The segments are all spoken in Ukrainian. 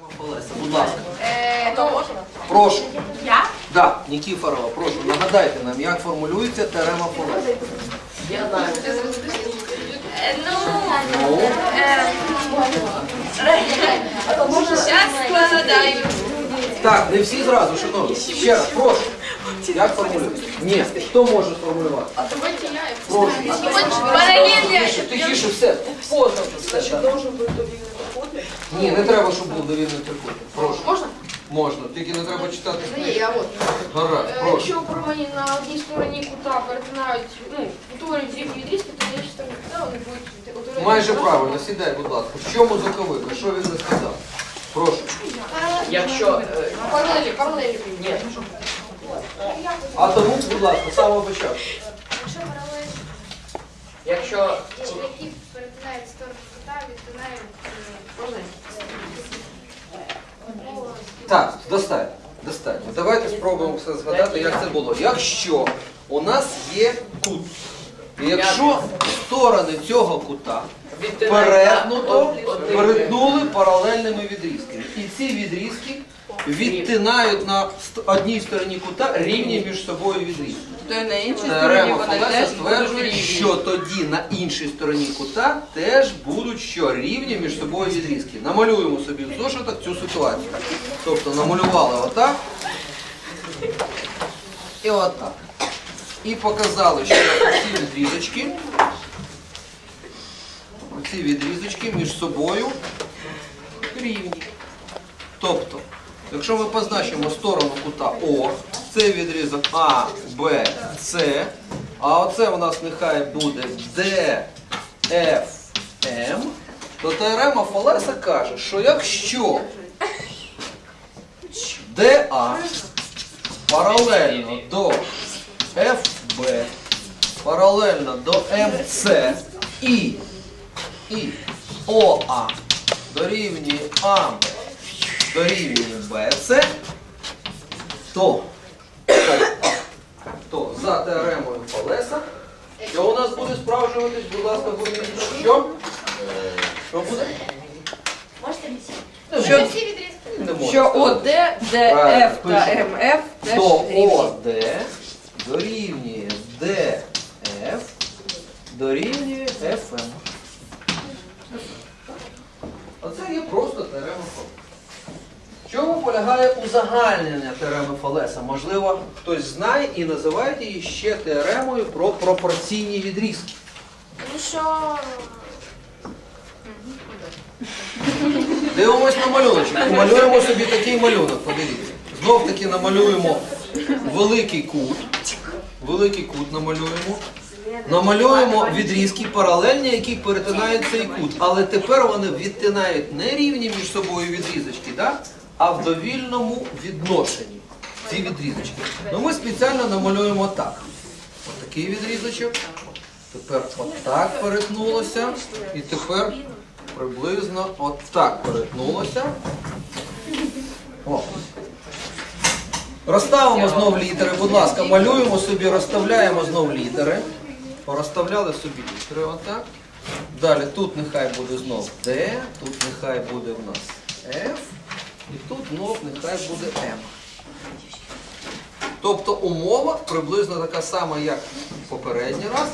Будь ласка. Е, ну, Прошу. я? Да, Нікіфорова, прошу, нагадайте нам, як формулюється теорема Фалеса. Е, ну, Ну, зараз складаю. так, не всі зразу, шановні. Ще раз, прошу. Як формулюється? Ні, хто може сформулювати? Прошу. Паралельно. Тихіше, тихіше, все. Поздно це все. так. Ні, не треба, щоб був довільний трикутник. Прошу. Можна? Можна, тільки не треба читати Ні, я от. Гаразд, Е, прошу. Якщо порвані на одній стороні кута перетинають, ну, утворюють рівні відрізки, то на іншій стороні кута вони будуть утворювати. Майже правильно, сідай, будь ласка. В чому заковика? Що він не сказав? Прошу. Якщо е, Паралелі, паралелі. ні, А тому, будь ласка, з самого початку. Якщо якщо які перетинають сторону кута, відтинають Так, достатньо. Достатньо. Давайте спробуємо все згадати, як це було. Якщо у нас є кут, і якщо сторони цього кута перетнуто, перетнули паралельними відрізками. І ці відрізки відтинають на одній стороні кута рівні між собою відрізки. То на іншій стороні теж стверджує, що тоді на іншій стороні кута теж будуть що рівні між собою відрізки. Намалюємо собі в зошитах цю ситуацію. Тобто намалювали отак і отак. І показали, що ці відрізочки, ці відрізочки між собою рівні. Тобто, якщо ми позначимо сторону кута О, це відрізок А, Б, С, а оце у нас нехай буде Д, Ф, М, то теорема Фалеса каже, що якщо ДА паралельно до ФБ, паралельно до МС і, і ОА дорівнює АБ дорівнює БЦ, то, то, то за теоремою Фалеса, що у нас буде справджуватись, будь ласка, помітьте, що? Що буде? Що, всі відрізки. Не можна що. ОД, ДФ та МФ теж то. ОД дорівнює ДФ дорівнює ФМ. Оце є просто теорема Фалеса. Чому полягає узагальнення теореми Фалеса? Можливо, хтось знає і називає її ще теоремою про пропорційні відрізки. Ну що, Дивимось на малюночок. Малюємо собі такий малюнок, подивіться. Знов таки намалюємо великий кут. Великий кут намалюємо. Намалюємо відрізки паралельні, які перетинають цей кут. Але тепер вони відтинають не рівні між собою відрізочки, да? А в довільному відношенні. Ці відрізочки. Ну ми спеціально намалюємо так. Отакий відрізочок. Тепер отак перетнулося. І тепер приблизно отак перетнулося. Розставимо знов літери, будь ласка, малюємо собі, розставляємо знов літери. Розставляли собі літери отак. Далі тут нехай буде знов D, тут нехай буде в нас F, і тут знов нехай буде M. Тобто умова приблизно така сама, як попередній раз.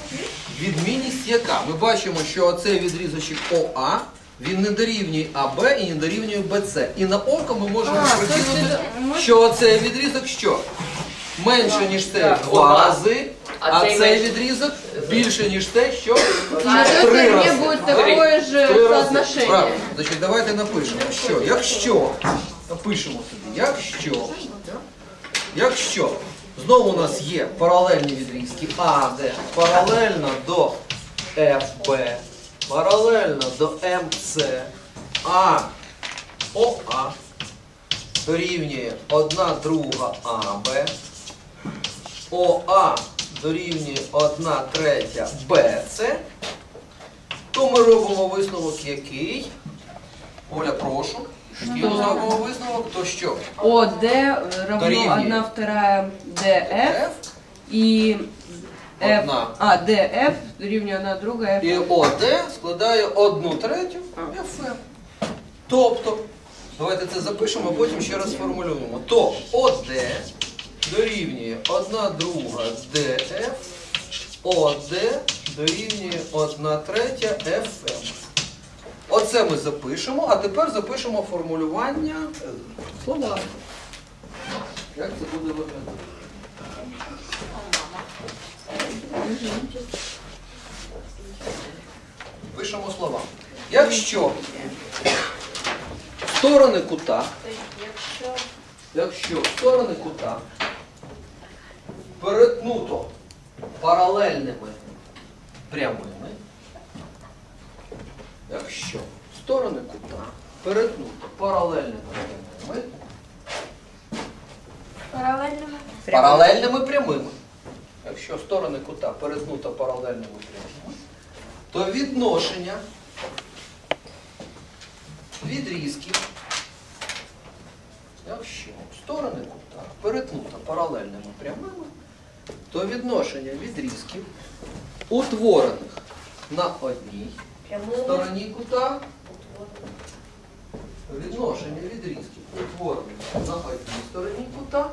Відмінність яка? Ми бачимо, що оцей відрізочок ОА, він не дорівнює АБ і не дорівнює БЦ. І на око ми можемо прикинути, що оцей відрізок що? Менше, ніж цей в два рази, А цей відрізок більше, ніж те, що три рази. будет такое же Три рази. соотношение. Значить, давайте напишемо, що. Якщо, напишемо собі, якщо, якщо, знову у нас є паралельні відрізки АД, паралельно до ФБ, паралельно до МЦ, А, ОА дорівнює 1 друга АБ, ОА дорівнює 1 третя БЦ, то ми робимо висновок який? Оля, прошу. Який ми робимо висновок, то що? ОД равно Дорівнює. 1 вторая ДФ F и F, Одна. а, ДФ рівня 1 друга F. і ОД складає одну третю ФМ. Тобто Давайте це запишемо, а потім ще раз сформулюємо. То ОД дорівнює 1 друга ДФ, ОД дорівнює 1 третя ФМ. Оце ми запишемо, а тепер запишемо формулювання е, слова. Як це буде виглядати? Пишемо слова. Якщо сторони кута, якщо сторони кута перетнуто паралельними прямими, якщо сторони кута перетнуто паралельними прямими, Паралельними. паралельними прямими. Якщо сторони кута перетнуто паралельними прямими, то відношення відрізків, якщо сторони кута перетнуто паралельними прямими, то відношення відрізків, утворених на одній стороні кута, відношення відрізків, утворених на одній стороні кута,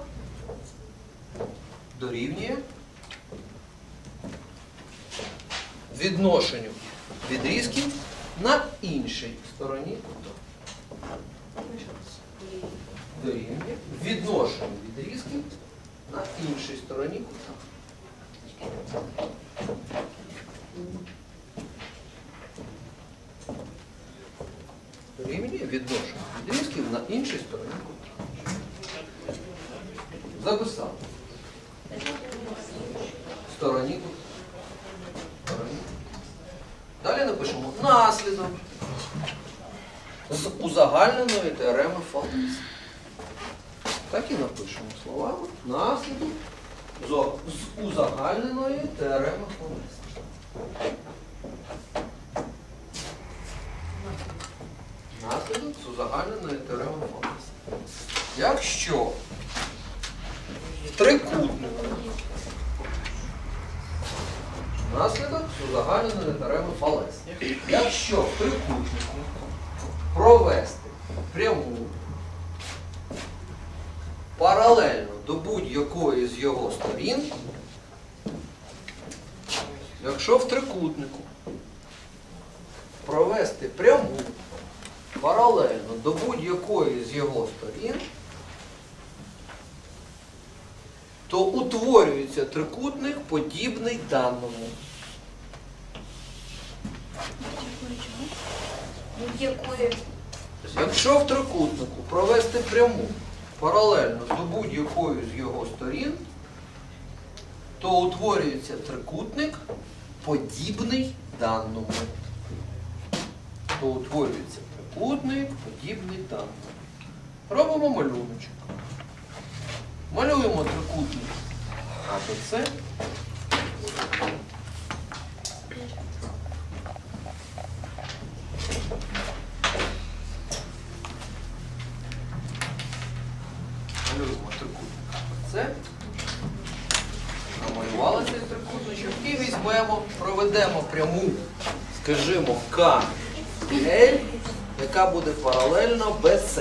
дорівнює відношенню відрізків на іншій стороні кута. Дорівнює відношенню відрізків на іншій стороні кута. Дорівнює відношенню відрізків на іншій стороні кута. Записав. Стороні кута. Далі напишемо наслідок з узагальненої теореми Фалеса. Так і напишемо словами наслідок з узагальненої теореми Фалеса. Наслідок з узагальненої теореми Фалеса. Якщо трикутник Наслідок з узагальненої теореми Фалеса. Якщо в трикутнику провести пряму паралельно до будь-якої з його сторін, якщо в трикутнику провести пряму паралельно до будь-якої з його сторін, то утворюється трикутник, подібний даному. Якщо в трикутнику провести пряму паралельно до будь-якої з його сторін, то утворюється трикутник, подібний даному. То утворюється трикутник, подібний даному. Робимо малюночок. Малюємо трикутник АБЦ. Малюємо АБЦ. Намалювали цей трикутничок і візьмемо, проведемо пряму, скажімо, КЛ, яка буде паралельно БС.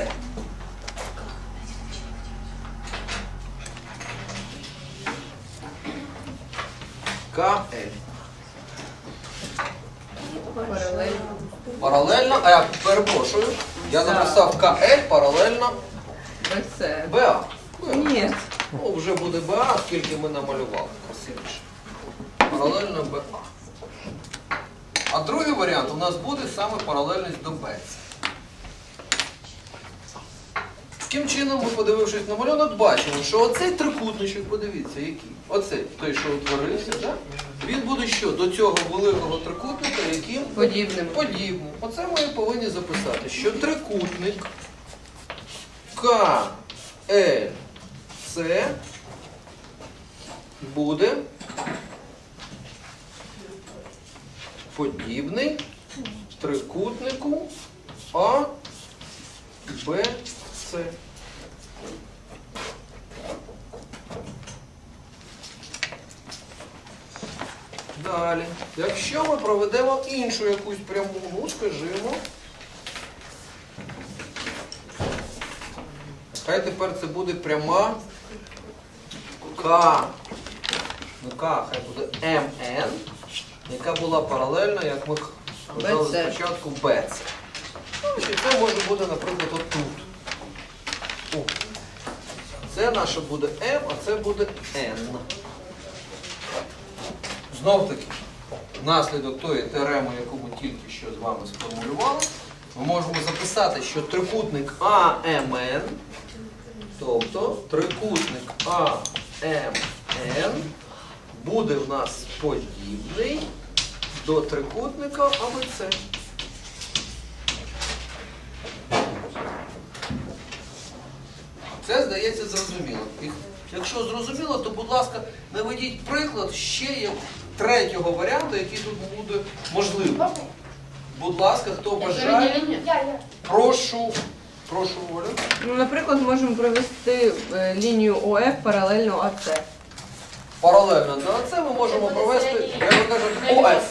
КЛ. Паралельно. Паралельно, а я перепрошую, я написав КЛ паралельно. БА. Ні. Ну, вже буде БА, оскільки ми намалювали красивіше. Паралельно БА. А другий варіант у нас буде саме паралельність до БЦ. Таким чином, ми, подивившись на малюнок, бачимо, що оцей трикутничок, подивіться, який. Оцей, той, що утворився, да? він буде що? До цього великого трикутника, яким Подібним. подібним. Оце ми повинні записати, що трикутник КЛЦ буде подібний трикутнику АБЦ. Далі. Якщо ми проведемо іншу якусь пряму, скажімо, Хай тепер це буде пряма К. Не К, хай буде МН, яка була паралельна, як ми казали BC. спочатку, БЦ. Ну, і це може бути, наприклад, отут. О. Це наше буде М, а це буде Н. Знов таки, внаслідок тої теореми, яку ми тільки що з вами сформулювали, ми можемо записати, що трикутник АМН, тобто трикутник АМН буде в нас подібний до трикутника АБЦ. Це здається зрозуміло. І Якщо зрозуміло, то будь ласка, наведіть приклад ще третього варіанту, який тут буде можливий. Будь ласка, хто бажає, Я, я. прошу, прошу Олю. Ну, наприклад, можемо провести е, лінію ОФ паралельно АЦ. Паралельно до це ми можемо провести, як ви кажете, ОС.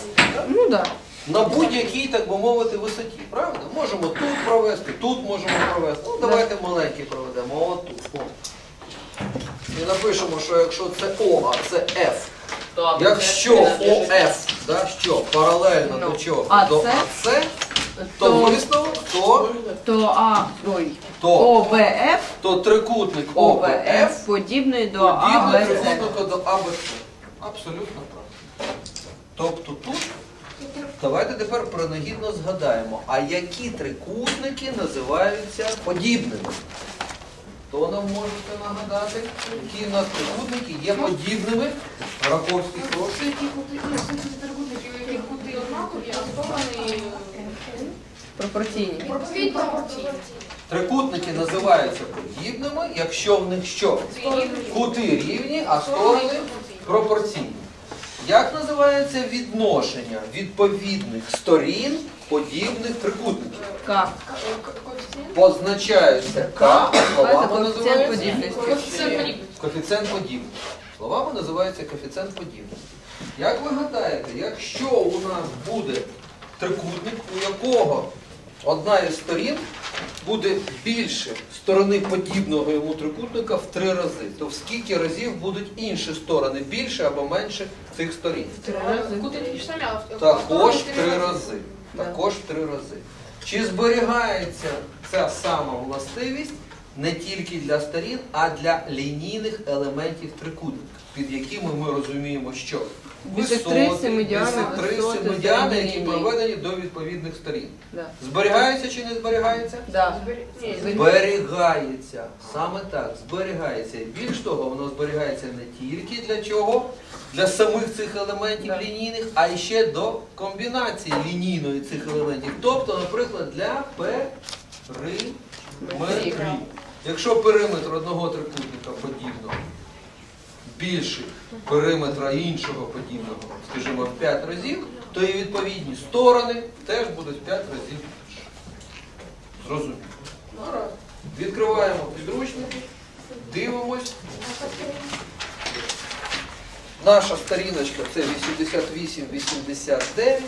Ну так. На будь-якій, так би мовити, висоті. Правда? Можемо тут провести, тут можемо провести. Ну, давайте маленький проведемо, от тут. О. І напишемо, що якщо це О, а це Ф. Якщо ОФ, да, що паралельно Ну, до чого? а до? АЦ, то То, висновок, то, то А, ой, то, ОВФ, то трикутник ОБФ ОВФ подібний до подібний АБЦ. трикутнику до АБЦ. Абсолютно правильно. Тобто тут, давайте тепер принагідно згадаємо, а які трикутники називаються подібними? Хто нам можете нагадати, які в нас трикутники є подібними? Раковський прошу. Які кути, трикутники, у кути однакові, а сторони Пропорційні. пропорційні. пропорційні. Трикутники називаються подібними, якщо в них що? Кути рівні, а сторони пропорційні. Як називається відношення відповідних сторін подібних трикутників? К. Позначаються К, а словами називаються коефіцієнт подібності. Словами називається коефіцієнт подібності. Як ви гадаєте, якщо у нас буде трикутник, у якого одна із сторін буде більше сторони подібного йому трикутника в три рази, то в скільки разів будуть інші сторони більше або менше цих сторін? Кути такі ж самі, а в- Також в три рази. Також в три рази. Чи зберігається ця сама властивість не тільки для сторін, а для лінійних елементів трикутника, під якими ми розуміємо, що висоти, медіани, середні які проведені до відповідних сторін. Да. Зберігається чи не зберігається? Да. Зберігається. Саме так, зберігається. Більш того, воно зберігається не тільки для чого? Для самих цих елементів Так. лінійних, а й ще до комбінації лінійної цих елементів. Тобто, наприклад, для периметрів. Якщо периметр одного трикутника подібного більший периметра іншого подібного, скажімо, в 5 разів, то і відповідні сторони теж будуть в 5 разів більше. Зрозуміло. Відкриваємо підручники, дивимось. Наша сторіночка це 88-89.